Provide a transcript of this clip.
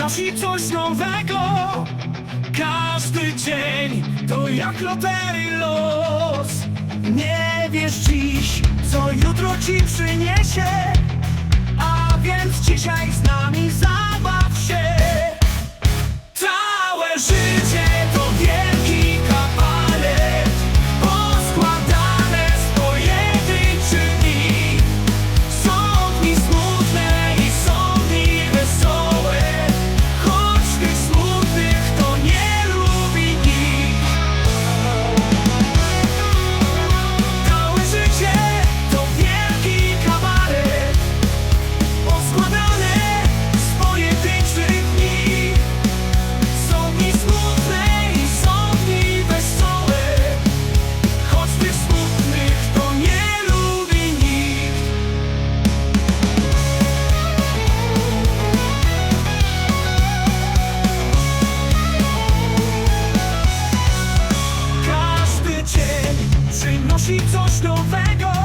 wnosi coś nowego. Każdy dzień to jak lotery los. Nie wiesz dziś, co jutro ci przyniesie. ci coś nowego.